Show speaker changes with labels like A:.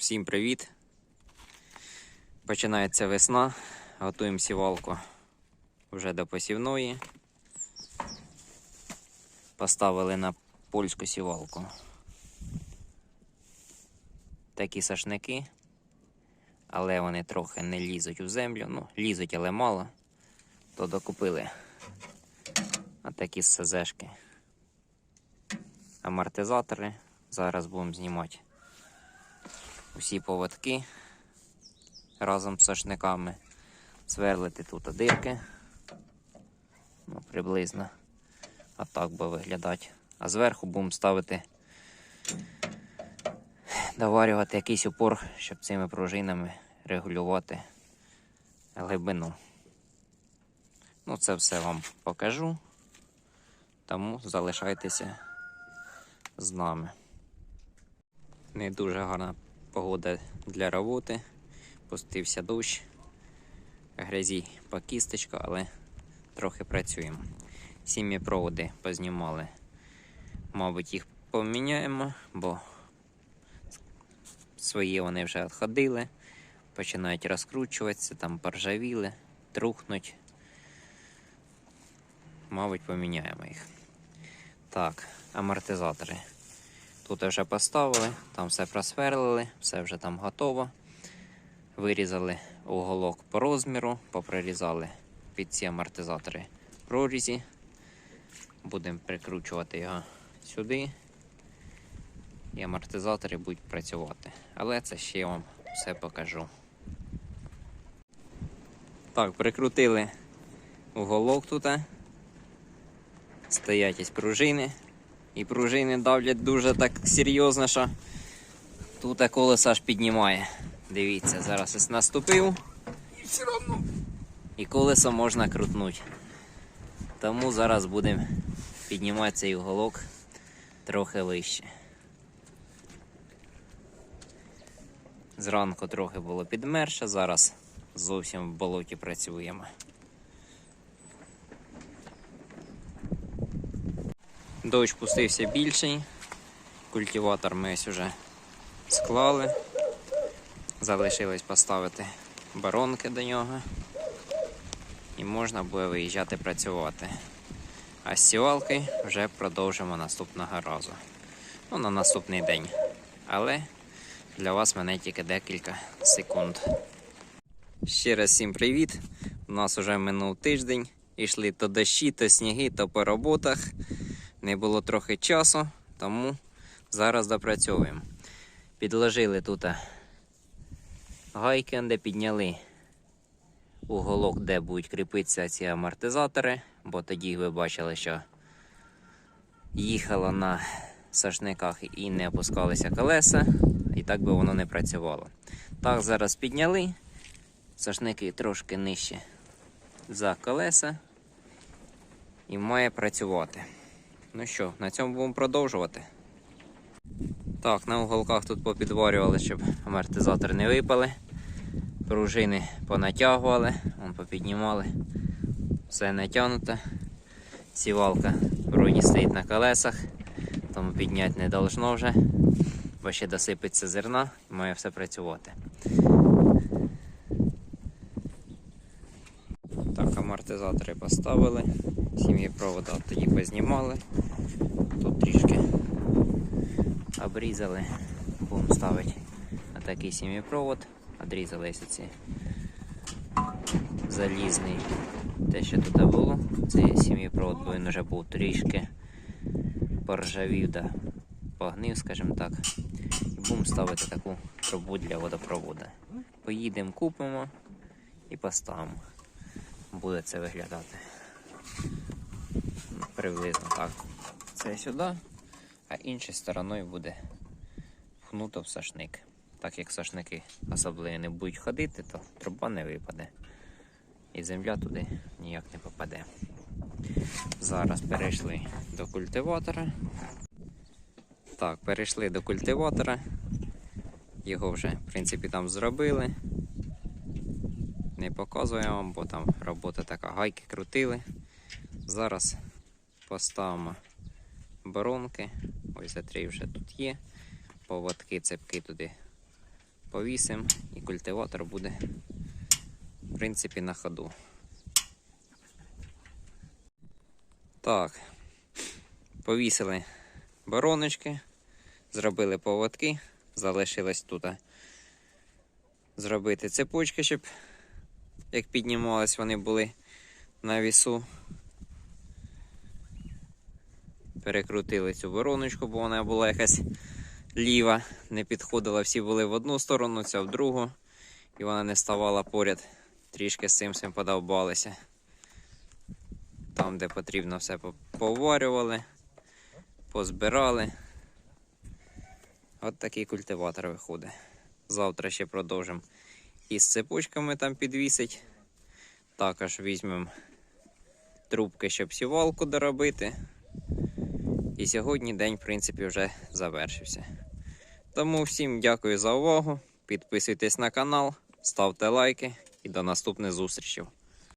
A: Всім привіт! Починається весна. Готуємо сівалку вже до посівної. Поставили на польську сівалку. Такі сашники, але вони трохи не лізуть у землю. Ну, лізуть, але мало. То докупили отакі СЗшки. Амортизатори. Зараз будемо знімати усі поводки разом з сошниками. Сверлити тут дирки. Ну, приблизно. А так би виглядати. А зверху будемо ставити, доварювати якийсь упор, щоб цими пружинами регулювати глибину. Ну, це все вам покажу. Тому залишайтеся з нами. Не дуже гарна погода для роботи. Пустився дощ. Грязі по кісточку, але трохи працюємо. Сім'ї проводи познімали. Мабуть, їх поміняємо, бо свої вони вже відходили, починають розкручуватися, там поржавіли, трухнуть. Мабуть, поміняємо їх. Так, амортизатори. Тут вже поставили, там все просверлили, все вже там готово. Вирізали уголок по розміру, поприрізали під ці амортизатори прорізі. Будемо прикручувати його сюди. І амортизатори будуть працювати. Але це ще я вам все покажу. Так, прикрутили уголок тут. Стоять ось пружини. І пружини давлять дуже так серйозно, що тут колесо аж піднімає. Дивіться, зараз ось наступив. І все одно. І колесо можна крутнути. Тому зараз будемо піднімати цей уголок трохи вище. Зранку трохи було підмерше, зараз зовсім в болоті працюємо. Дощ пустився більший. Культиватор ми ось уже склали. Залишилось поставити баронки до нього. І можна буде виїжджати працювати. А з сівалки вже продовжимо наступного разу. Ну, на наступний день. Але для вас мене тільки декілька секунд. Ще раз всім привіт. У нас вже минув тиждень. Ішли то дощі, то сніги, то по роботах. Не було трохи часу, тому зараз допрацьовуємо. Підложили тут гайки, де підняли уголок, де будуть кріпитися ці амортизатори, бо тоді ви бачили, що їхало на сашниках і не опускалися колеса, і так би воно не працювало. Так, зараз підняли, сашники трошки нижче за колеса і має працювати. Ну що, на цьому будемо продовжувати. Так, на уголках тут попідварювали, щоб амортизатори не випали. Пружини понатягували, вон попіднімали. Все натягнуто. Сівалка вроді стоїть на колесах, тому підняти не должно вже, бо ще досипеться зерна і має все працювати. Так, амортизатори поставили, сім'ї провода тоді познімали. Тут трішки обрізали, будемо ставити на такий сім'єпровод, одрізали ці залізний. Те, що тут було, цей сім'єпровод, бо він вже був трішки поржавів, да, погнив, скажімо так. І будемо ставити таку трубу для водопроводу. Поїдемо, купимо і поставимо. Буде це виглядати. Приблизно так. Це сюди, а іншою стороною буде пхнуто в сашник. Так як сашники особливо не будуть ходити, то труба не випаде. І земля туди ніяк не попаде. Зараз перейшли до культиватора. Так, перейшли до культиватора. Його вже, в принципі, там зробили. Не показую вам, бо там робота така, гайки крутили. Зараз поставимо боронки. Ось три вже тут є. Поводки, цепки туди повісимо і культиватор буде, в принципі, на ходу. Так, повісили бароночки, зробили поводки, залишилось тут зробити цепочки, щоб як піднімались, вони були на вісу. Перекрутили цю вороночку, бо вона була якась ліва, не підходила, всі були в одну сторону, ця в другу, і вона не ставала поряд, трішки з цим всім подовбалися. Там, де потрібно, все поварювали, позбирали. От такий культиватор виходить. Завтра ще продовжимо із цепочками там підвісить. Також візьмемо трубки, щоб сівалку доробити. І сьогодні день, в принципі, вже завершився. Тому всім дякую за увагу. Підписуйтесь на канал, ставте лайки і до наступних зустрічей.